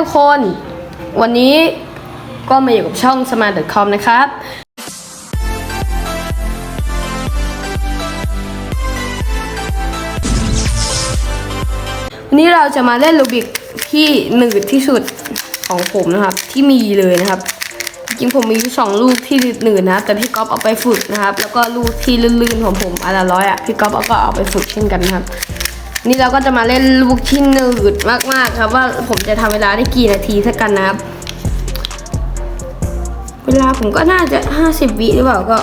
ทุกคน วันนี้ก็มาอยู่กับช่อง smart.com นะครับ วันนี้เราจะมาเล่นลูบิกที่หนืดที่สุดของผมนะครับ ที่มีเลยนะครับ จริงๆผมมีอยู่สองลูกที่หนืดนะแต่พี่ก๊อฟเอาไปฝึกนะครับ แล้วก็ลูกที่ลื่นๆของผมอันละร้อยอะพี่ก๊อฟเอาก็เอาไปฝึกเช่นกันนะครับ นี่เราก็จะมาเล่นลูกที่หนืดมากๆครับ ว่าผมจะทำเวลาได้กี่นาทีสักกันนะครับ เวลาผมก็น่าจะห้าสิบวิหรือเปล่าก็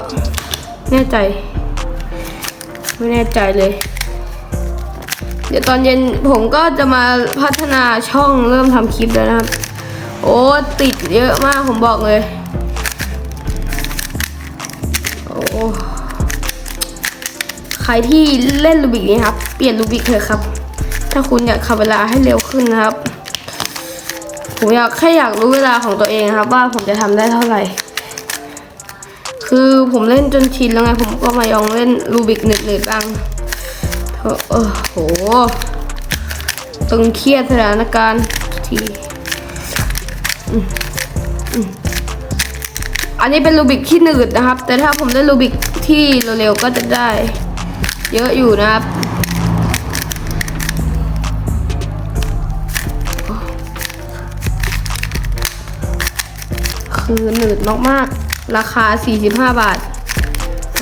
แน่ใจ ไม่แน่ใจเลย เดี๋ยวตอนเย็นผมก็จะมาพัฒนาช่องเริ่มทำคลิปแล้วนะครับ โอ้ติดเยอะมากผมบอกเลย โอ้ รที่เล่นลูบิกนี้ครับ เปลี่ยนลูบิกเถอะครับ ถ้าคุณอยากขับเวลาให้เร็วขึ้นนะครับ ผมอยากแค่อยากรู้เวลาของตัวเองครับ ว่าผมจะทำได้เท่าไหร่ คือผมเล่นจนชินแล้วไงผมก็มาลองเล่นลูบิกหนืดๆบ้างเออเออโหตึงเครียดสถานการณ์ทีอันนี้เป็นลูบิกที่หนืดนะครับ แต่ถ้าผมได้ลูบิกที่เร็วๆก็จะได้ เยอะอยู่นะครับคือหนืดมากๆ ราคา 45 บาท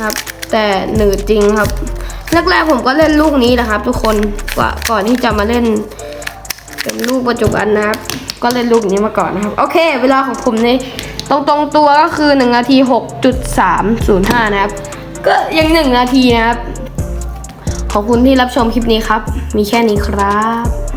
ครับ แต่หนืดจริงครับแรกๆผมก็เล่นลูกนี้แหละครับ ทุกคนกว่าก่อนที่จะมาเล่น เป็นลูกปัจจุบันนะครับ ก็เล่นลูกนี้มาก่อนนะครับ โอเค เวลาของผมในตรงตรงตัวก็คือ1นาที 6.305 นะครับ ก็ยัง 1 นาทีนะครับ ขอบคุณที่รับชมคลิปนี้ครับ มีแค่นี้ครับ